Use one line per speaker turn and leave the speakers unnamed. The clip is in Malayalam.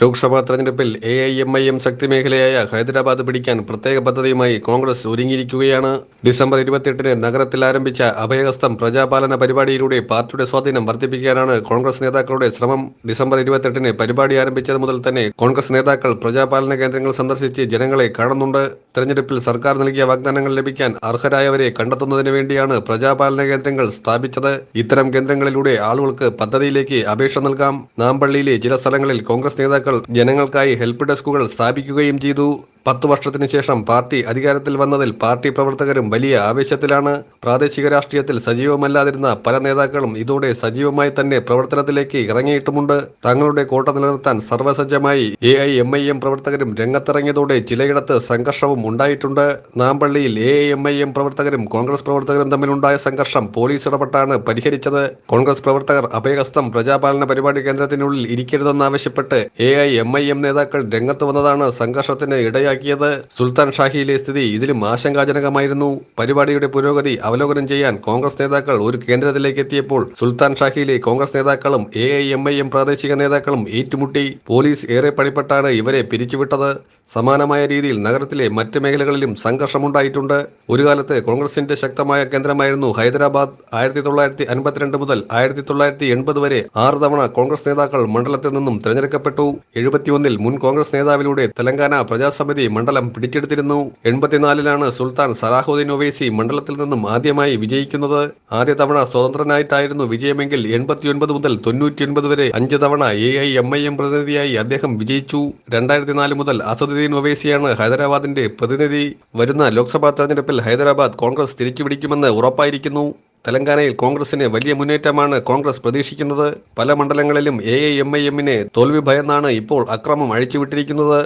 ലോക്സഭാ തെരഞ്ഞെടുപ്പിൽ A I M I M ശക്തി മേഖലയായ ഹൈദരാബാദ് പിടിക്കാൻ പ്രത്യേക പദ്ധതിയുമായി കോൺഗ്രസ് ഒരുങ്ങിയിരിക്കുകയാണ്. ഡിസംബർ ഇരുപത്തിയെട്ടിന് നഗരത്തിൽ ആരംഭിച്ച അഭയഹസ്തം പ്രജാപാലന പരിപാടിയിലൂടെ പാർട്ടിയുടെ സ്വാധീനം വർദ്ധിപ്പിക്കാനാണ് കോൺഗ്രസ് നേതാക്കളുടെ ശ്രമം. ഡിസംബർ ഇരുപത്തെട്ടിന് പരിപാടി ആരംഭിച്ചത് മുതൽ തന്നെ കോൺഗ്രസ് നേതാക്കൾ പ്രജാപാലന കേന്ദ്രങ്ങൾ സന്ദർശിച്ച് ജനങ്ങളെ കാണുന്നുണ്ട്. തെരഞ്ഞെടുപ്പിൽ സർക്കാർ നൽകിയ വാഗ്ദാനങ്ങൾ ലഭിക്കാൻ അർഹരായവരെ കണ്ടെത്തുന്നതിന് വേണ്ടിയാണ് പ്രജാപാലന കേന്ദ്രങ്ങൾ സ്ഥാപിച്ചത്. ഇത്തരം കേന്ദ്രങ്ങളിലൂടെ ആളുകൾക്ക് പദ്ധതിയിലേക്ക് അപേക്ഷ നൽകാം. നാമ്പള്ളിയിലെ ചില സ്ഥലങ്ങളിൽ കോൺഗ്രസ് നേതാക്കൾ ജനങ്ങൾക്കായി ഹെൽപ്പ് ഡെസ്കുകൾ സ്ഥാപിക്കുകയും ചെയ്തു പത്തു വർഷത്തിന് ശേഷം പാർട്ടി അധികാരത്തിൽ വന്നതിൽ പാർട്ടി പ്രവർത്തകരും വലിയ ആവേശത്തിലാണ്. പ്രാദേശിക രാഷ്ട്രീയത്തിൽ സജീവമല്ലാതിരുന്ന പല നേതാക്കളും ഇതോടെ സജീവമായി തന്നെ പ്രവർത്തനത്തിലേക്ക് ഇറങ്ങിയിട്ടുമുണ്ട്. തങ്ങളുടെ കോട്ട നിലനിർത്താൻ സർവസജ്ജമായി A I M I M പ്രവർത്തകരും രംഗത്തിറങ്ങിയതോടെ ചിലയിടത്ത് സംഘർഷവും ഉണ്ടായിട്ടുണ്ട്. നാമ്പള്ളിയിൽ A I M I M പ്രവർത്തകരും കോൺഗ്രസ് പ്രവർത്തകരും തമ്മിലുണ്ടായ സംഘർഷം പോലീസ് ഇടപെട്ടാണ് പരിഹരിച്ചത്. കോൺഗ്രസ് പ്രവർത്തകർ അഭയഹസ്തം പ്രജാപാലന പരിപാടി കേന്ദ്രത്തിനുള്ളിൽ ഇരിക്കരുതെന്നാവശ്യപ്പെട്ട് A I M I M നേതാക്കൾ രംഗത്ത് വന്നതാണ് സംഘർഷത്തിന് ഇടയാക്കിയത് സുൽത്താൻ ഷാഹിയിലെ സ്ഥിതി ഇതിലും ആശങ്കാജനകമായിരുന്നു. പരിപാടിയുടെ പുരോഗതി അവലോകനം ചെയ്യാൻ കോൺഗ്രസ് നേതാക്കൾ ഒരു കേന്ദ്രത്തിലേക്ക് എത്തിയപ്പോൾ സുൽത്താൻ ഷാഹിയിലെ കോൺഗ്രസ് നേതാക്കളും A I M I M പ്രാദേശിക നേതാക്കളും ഏറ്റുമുട്ടി. പോലീസ് ഏറെ പണിപ്പെട്ടാണ് ഇവരെ പിരിച്ചുവിട്ടത്. സമാനമായ രീതിയിൽ നഗരത്തിലെ മറ്റ് മേഖലകളിലും സംഘർഷമുണ്ടായിട്ടുണ്ട്. ഒരു കാലത്ത് കോൺഗ്രസിന്റെ ശക്തമായ കേന്ദ്രമായിരുന്നു ഹൈദരാബാദ്. ആയിരത്തി തൊള്ളായിരത്തി അൻപത്തിരണ്ട് മുതൽ ആയിരത്തി തൊള്ളായിരത്തി എൺപത് വരെ ആറ് തവണ കോൺഗ്രസ് നേതാക്കൾ മണ്ഡലത്തിൽ നിന്നും തിരഞ്ഞെടുക്കപ്പെട്ടു. എഴുപത്തിയൊന്നിൽ മുൻ കോൺഗ്രസ് നേതാവിലൂടെ തെലങ്കാന പ്രജാസമിതി മണ്ഡലം പിടിച്ചെടുത്തിരുന്നു. എൺപത്തിനാലിലാണ് സുൽത്താൻ സലാഹുദ്ദീൻ ഒവൈസി മണ്ഡലത്തിൽ നിന്നും ആദ്യമായി വിജയിക്കുന്നത്. ആദ്യ തവണ സ്വതന്ത്രനായിട്ടായിരുന്നു വിജയമെങ്കിൽ എൺപത്തിയൊൻപത് മുതൽ തൊണ്ണൂറ്റിയൊൻപത് വരെ അഞ്ച് തവണ A I M I M പ്രതിനിധിയായി അദ്ദേഹം വിജയിച്ചു. രണ്ടായിരത്തി നാല് മുതൽ അസദുദ്ദീൻ ഒവൈസിയാണ് ഹൈദരാബാദിന്റെ പ്രതിനിധി. വരുന്ന ലോക്സഭാ തെരഞ്ഞെടുപ്പിൽ ഹൈദരാബാദ് കോൺഗ്രസ് തിരിച്ചുപിടിക്കുമെന്ന് ഉറപ്പായിരിക്കുന്നു. തെലങ്കാനയിൽ കോൺഗ്രസിന് വലിയ മുന്നേറ്റമാണ് കോൺഗ്രസ് പ്രതീക്ഷിക്കുന്നത്. പല മണ്ഡലങ്ങളിലും എ ഐ എം ഐ എമ്മിനെ തോൽവി ഭയന്നാണ് ഇപ്പോൾ അക്രമം അഴിച്ചുവിട്ടിരിക്കുന്നത്.